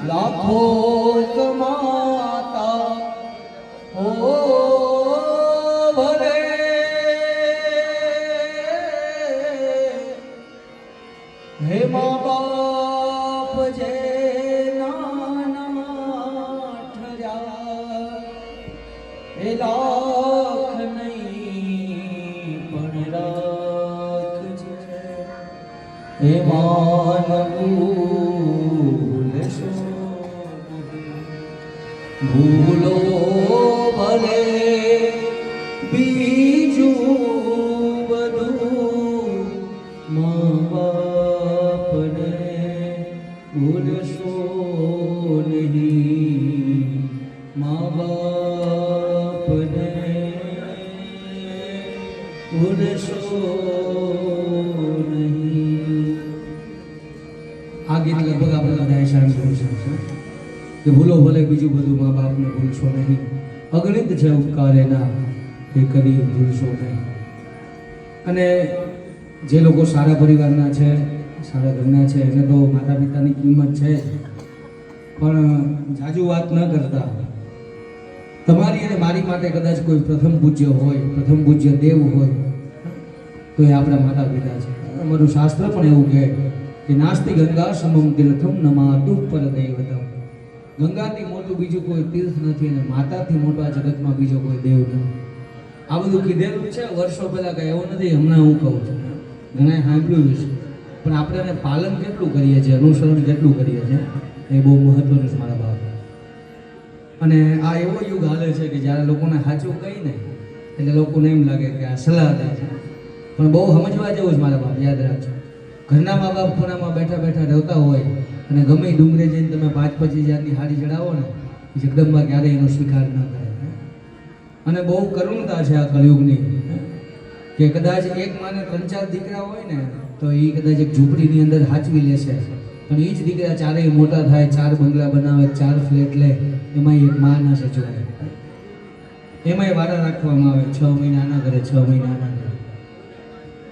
લાખો કમાતા હો ભલે. હે મા બાપ જે લાખ નહીં પણ રાખજે હે માનવું ભૂલો ભલે બીજું બધું મા બાપને ભૂલશો નહીં મા બાપને ભૂલશો નહીં આ ગીત લગભગ આપણે બધાએ સાંભળ્યું છે કે ભૂલો ભલે બીજું બધું મા બાપને ભૂલશો નહીં. અગણિત છે ઉપકાર એના એ કદી ભૂલશો નહીં. અને જે લોકો સારા પરિવારના છે, સારા ઘરના છે, એને તો માતા પિતાની કિંમત છે. પણ જાજુ વાત ન કરતા. તમારી અને મારી માટે કદાચ કોઈ પ્રથમ પૂજ્ય હોય, પ્રથમ પૂજ્ય દેવ હોય, તો એ આપણા માતા પિતા છે. અમારું શાસ્ત્ર પણ એવું કહે કે, નાસ્તિ ગંગા સમમ તીર્થમ નમાતું પર દૈવતમ ગંગાથી મોટું બીજું કોઈ તીર્થ નથી અને માતાથી મોટું આ જગતમાં બીજો કોઈ દેવ નથી. આ બધું કીધેલું છે, વર્ષો પહેલા કંઈ એવું નથી, હમણાં હું કહું છું. ઘણા સાંભળ્યું છે પણ આપણે એને પાલન કેટલું કરીએ છીએ, અનુસરણ કેટલું કરીએ છીએ, એ બહુ મહત્વનું છે મારા બાપ અને આ એવો યુગ હાલે છે કે જ્યારે લોકોને સાચું કહી ને, એટલે લોકોને એમ લાગે કે આ સલાહ દે છે. પણ બહુ સમજવા જેવું છે મારા બાપ, યાદ રાખજો. ઘરના મા બાપ ખૂણામાં બેઠા બેઠા રહેતા હોય અને ગમે ડુંગરે જઈને તમે પાંચ પચીસ હજારની હાડી ચડાવો ને જગદંબા ક્યારેય એનો સ્વીકાર ન કરે અને બહુ કરુણતા છે આ કલયુગની કે કદાચ એક માને ત્રણ ચાર દીકરા હોય ને, તો એ કદાચ એક ઝૂંપડીની અંદર હાચવી લેશે. પણ એ જ દીકરા ચારેય મોટા થાય, ચાર બંગલા બનાવે, ચાર ફ્લેટ લે એમાં એક માં ના સચવાય એમાંય વારા રાખવામાં આવે, છ મહિનાના ઘરે, છ મહિનાના ઘરે.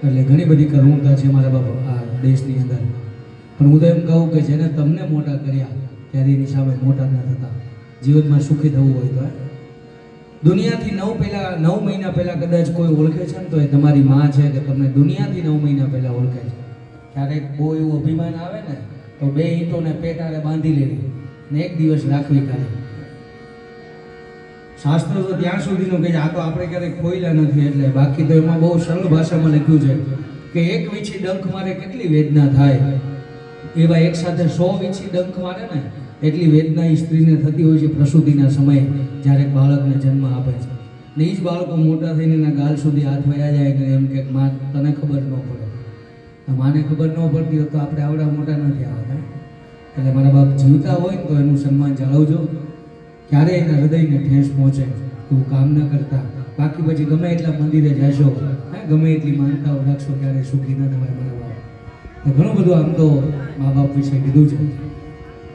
એટલે ઘણી બધી કરુણતા છે મારા બાપા, આ દેશની અંદર. પણ હું તો એમ કહું કે જેને તમને મોટા કર્યા ત્યારે એની સામે મોટા ન થતા. જીવનમાં સુખી થવું હોય તો. દુનિયાથી નવ પહેલા, નવ મહિના પહેલા કદાચ કોઈ ઓળખે છે ને તો એ તમારી માં છે કે તમને દુનિયાથી નવ મહિના પહેલા ઓળખે છે. ક્યારેક બહુ એવું અભિમાન આવે ને, તો બે ઈંટોને પેટાળે બાંધી લેવી ને એક દિવસ રાખવી કાલે શાસ્ત્ર તો ત્યાં સુધીનું કે આ તો આપણે ક્યારેય ખોઈલા નથી એટલે બાકી તો એમાં બહુ સરળ ભાષામાં લખ્યું છે કે એક વીછી ડંખ મારે કેટલી વેદના થાય? એવા એક સાથે સો વીછી ડંખ મારે ને, એટલી વેદના એ સ્ત્રીને થતી હોય છે પ્રસૂતિના સમયે, જ્યારે બાળકને જન્મ આપે છે. ને એ જ બાળકો મોટા થઈને એના ગાલ સુધી હાથ વયા જાય કે એમ કે માં, તને ખબર ન પડે. માને ખબર ન પડતી હોય તો આપણે આવડા મોટા નથી આવતા. એટલે મારા બાપ જીવતા હોય ને તો એનું સન્માન જાળવજો. ક્યારેય એના હૃદયને ઠેસ પહોંચે એવું કામ ન કરતા. બાકી પછી ગમે એટલા મંદિરે જશો, હા, ગમે એટલી માનતાઓ રાખશો ક્યારે સુખી ન થવાય મારા બાપ. ઘણું બધું આમ તો મા બાપ વિશે કીધું છે.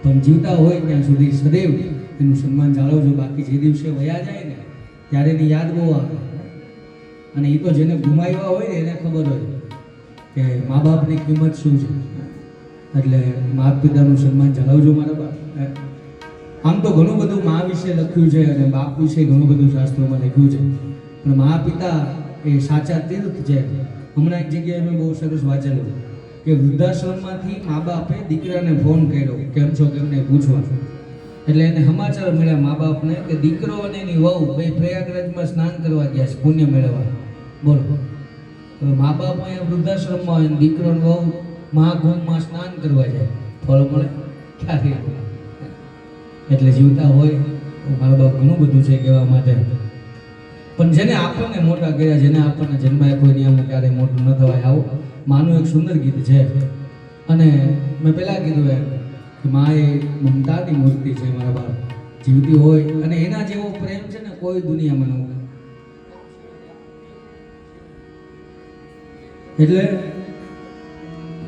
પણ જીવતા હોય ત્યાં સુધી સદૈવ એનું સન્માન જાળવજો. બાકી જે દિવસે વયા જાય ને, ત્યારે એની યાદ બહુ આવે. અને એ તો જેને ગુમાવ્યા હોય ને, એને ખબર હોય કે મા બાપની કિંમત શું છે. એટલે મા પિતાનું સન્માન જાળવજો મારા બાપ. આમ તો ઘણું બધું મા વિશે લખ્યું છે અને બાપ વિશે ઘણું બધું શાસ્ત્રોમાં લખ્યું છે. પણ મા પિતા એ સાચા તીર્થ છે. હમણાં એક જગ્યાએ મેં બહુ સરસ વાંચેલું. કે વૃદ્ધાશ્રમમાંથી મા બાપે દીકરાને ફોન કર્યો, કેમ છો? કેમને પૂછવા. એટલે એને સમાચાર મળ્યા મા બાપને કે દીકરો અને એની વહુ બે પ્રયાગરાજમાં સ્નાન કરવા ગયા છે, પુણ્ય મેળવવા. બોલો. હવે મા બાપ અહીંયા વૃદ્ધાશ્રમમાં હોય દીકરો અને વહુ મહાકુંભમાં સ્નાન કરવા જાય. ફળ મળે? ક્યારે એટલે જીવતા હોય તો મારા બાપ ઘણું બધું છે કહેવા માટે. પણ જેને આપણને મોટા કર્યા, જેને આપણને જન્મ આપ્યો એની અમુક ક્યારેય મોટું ન થવાય. આવું. માનું એક સુંદર ગીત છે. અને મેં પહેલાં કીધું એમ કે મા એ મમતાની મૂર્તિ છે મારા બાપ. જીવતી હોય અને એના જેવો પ્રેમ છે ને કોઈ દુનિયામાં ન એટલે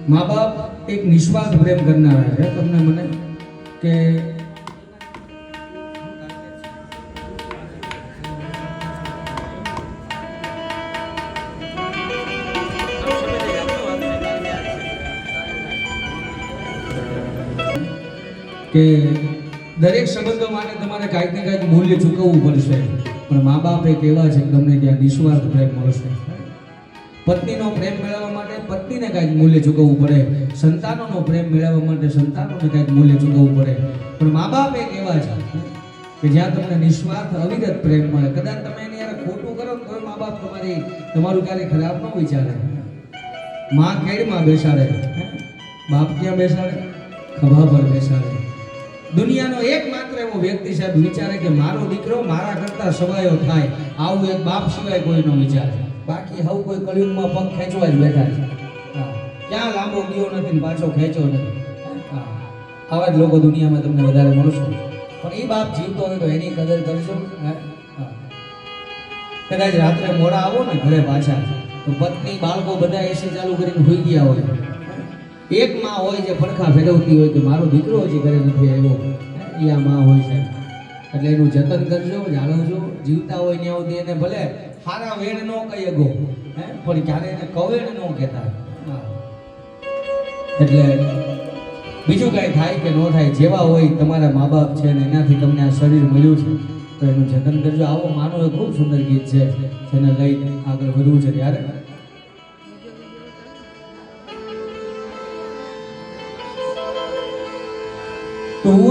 મા બાપ એક નિસ્વાર્થ પ્રેમ કરનારા છે. તમને મને કે કે દરેક સંબંધો માટે તમારે કાંઈક ને કાંઈક મૂલ્ય ચૂકવવું પડશે. પણ મા બાપ એક એવા છે તમને ત્યાં નિસ્વાર્થ પ્રેમ મળશે. પત્નીનો પ્રેમ મેળવવા માટે પત્નીને કાંઈક મૂલ્ય ચૂકવવું પડે. સંતાનોનો પ્રેમ મેળવવા માટે સંતાનોને કાંઈક મૂલ્ય ચૂકવવું પડે. પણ મા બાપ એક એવા છે કે જ્યાં તમને નિસ્વાર્થ, અવિરત પ્રેમ મળે. કદાચ તમે એની યાર ખોટું કરો તોય મા બાપ તમારી, તમારું ક્યારેય ખરાબ ન વિચારે. માં કેડમાં બેસાડે. બાપ ક્યાં બેસાડે? ખભા પર બેસાડે. દુનિયાનો એકમાત્ર એવો વ્યક્તિ સાહેબ વિચારે કે મારો દીકરો મારા કરતા સવાયો થાય, આવું એક બાપ સિવાય કોઈ વિચાર. બાકી હવ કોઈ કળિયુગમાં પગ ખેંચવા જ બેઠા છે. ક્યાં લાંબો ગયો નથી ને પાછો ખેંચ્યો નથી. આવા જ લોકો દુનિયામાં તમને વધારે મળશો. પણ એ બાપ જીવતો હોય તો એની કદર કરશો? કદાચ રાત્રે મોડા આવો ને ઘરે પાછા, તો પત્ની, બાળકો બધા એસી ચાલુ કરીને હોઈ ગયા હોય. એક માં હોય જે પડખા ફેરવતી હોય કે મારો દીકરો હજી ઘરે નથી આવ્યો એ આ માં હોય છે. એટલે એનું જતન કરજો, જાળવજો. જીવતા હોય ત્યાં સુધી એને ભલે હારા વેડ ન કહી ગો, હે? પણ ક્યારે એને કવેડ ન કહેતા. એટલે બીજું કાંઈ થાય કે ન થાય, જેવા હોય તમારા મા બાપ છે ને એનાથી તમને આ શરીર મળ્યું છે, તો એનું જતન કરજો. આવો માનો એ ખૂબ સુંદર ગીત છે, જેને લઈ આગળ વધવું છે. ત્યારે તું